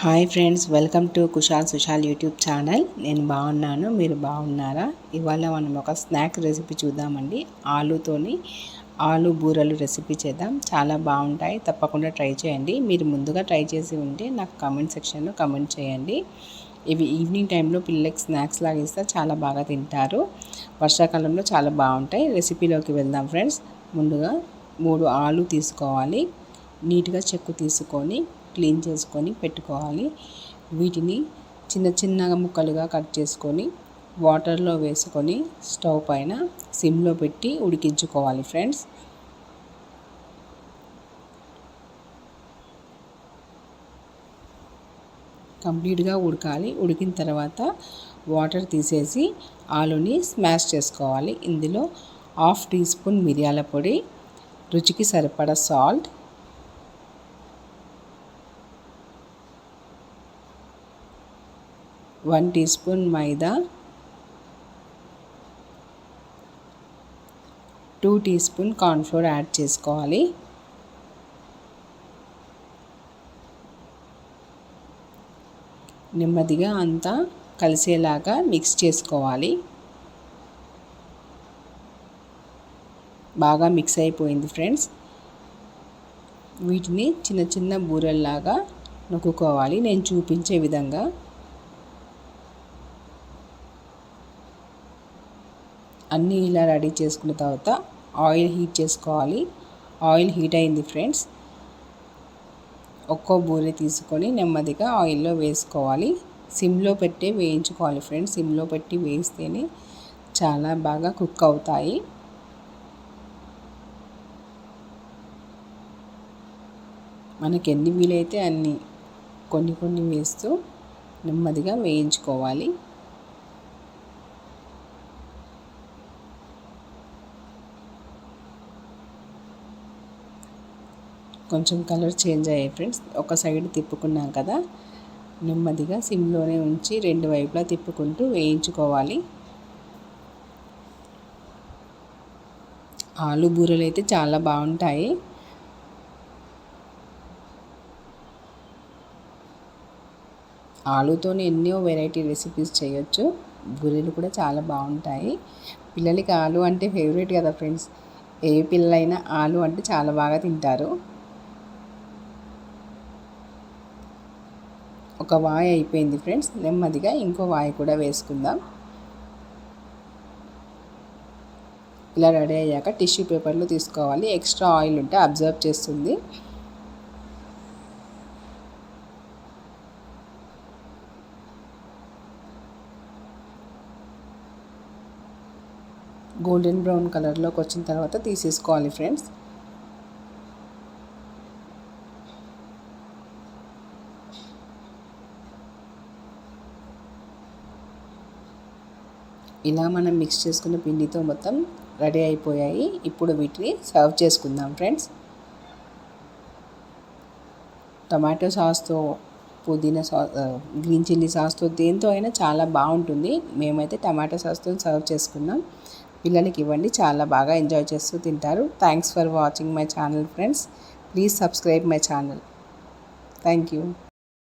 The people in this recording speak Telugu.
Hi friends welcome to Kushal Sushal YouTube channel. నేను బాగున్నాను మీరు బాగున్నారా? ఇవాళ మనం ఒక స్నాక్ రెసిపీ చూద్దామండి. ఆలుతోని ఆలు బూరలు రెసిపీ చేద్దాం. చాలా బాగుంటాయి తప్పకుండా ట్రై చేయండి. మీరు ముందుగా ట్రై చేసి ఉంటే నాకు కమెంట్ సెక్షన్లో కమెంట్ చేయండి. ఇవి ఈవినింగ్ టైంలో పిల్లలకి స్నాక్స్ లాగా ఇస్తే చాలా బాగా తింటారు. వర్షాకాలంలో చాలా బాగుంటాయి. రెసిపీలోకి వెళ్దాం ఫ్రెండ్స్. ముందుగా మూడు ఆలు తీసుకోవాలి. నీట్గా చెక్కు తీసుకొని క్లీన్ చేసుకొని పెట్టుకోవాలి. వీటిని చిన్న చిన్నగా ముక్కలుగా కట్ చేసుకొని వాటర్లో వేసుకొని స్టవ్ పైన సిమ్లో పెట్టి ఉడికించుకోవాలి ఫ్రెండ్స్. కంప్లీట్గా ఉడకాలి. ఉడికిన తర్వాత వాటర్ తీసేసి ఆలుని స్మాష్ చేసుకోవాలి. ఇందులో హాఫ్ టీ స్పూన్ మిరియాల పొడి రుచికి సరిపడా salt one teaspoon maida two teaspoon cornflour add చేసుకోవాలి. నెమ్మదిగా అంతా కలిసేలాగా మిక్స్ చేసుకోవాలి. బాగా మిక్స్ అయిపోయింది ఫ్రెండ్స్. వీటిని చిన్న చిన్న బూరెల్లాగా నొక్కుకోవాలి. నేను చూపించే విధంగా అన్నీ ఇలా రెడీ చేసుకున్న తర్వాత ఆయిల్ హీట్ చేసుకోవాలి. ఆయిల్ హీట్ అయింది ఫ్రెండ్స్. ఒక్కో బూరె తీసుకొని నెమ్మదిగా ఆయిల్లో వేసుకోవాలి. సిమ్లో పెట్టి వేయించుకోవాలి ఫ్రెండ్స్. సిమ్లో పెట్టి వేస్తేనే చాలా బాగా కుక్ అవుతాయి. మనకి ఎన్ని వీలైతే అన్ని కొన్ని కొన్ని వేస్తూ నెమ్మదిగా వేయించుకోవాలి. కొంచెం కలర్ చేంజ్ అయ్యాయి ఫ్రెండ్స్. ఒక సైడ్ తిప్పుకున్నాం కదా నెమ్మదిగా సిమ్లోనే ఉంచి రెండు వైపులా తిప్పుకుంటూ వేయించుకోవాలి. ఆలు బూరెలు అయితే చాలా బాగుంటాయి. ఆలుతోనే ఎన్నో వెరైటీ రెసిపీస్ చేయొచ్చు. బూరెలు కూడా చాలా బాగుంటాయి. పిల్లలకి ఆలు అంటే ఫేవరెట్ కదా ఫ్రెండ్స్. ఏ పిల్లలైనా ఆలు అంటే చాలా బాగా తింటారు. ఒక వాయి అయిపోయింది ఫ్రెండ్స్. నెమ్మదిగా ఇంకో వాయి కూడా వేసుకుందాం. ఇలా రెడీ అయ్యాక టిష్యూ పేపర్లు తీసుకోవాలి. ఎక్స్ట్రా ఆయిల్ ఉంటే అబ్జర్వ్ చేస్తుంది. గోల్డెన్ బ్రౌన్ కలర్లోకి వచ్చిన తర్వాత తీసేసుకోవాలి ఫ్రెండ్స్. ఇలా మనం మిక్స్ చేసుకున్న పిండితో మొత్తం రెడీ అయిపోయాయి. ఇప్పుడు వీటిని సర్వ్ చేసుకుందాం ఫ్రెండ్స్ టమాటో సాస్తో పుదీనా సాస్ గ్రీన్ చిల్లీ సాస్తో దేంతో అయినా చాలా బాగుంటుంది. మేమైతే టమాటో సాస్తో సర్వ్ చేసుకున్నాం. పిల్లలకి ఇవ్వండి చాలా బాగా ఎంజాయ్ చేస్తూ తింటారు. Thanks for watching my channel friends please subscribe my channel thank you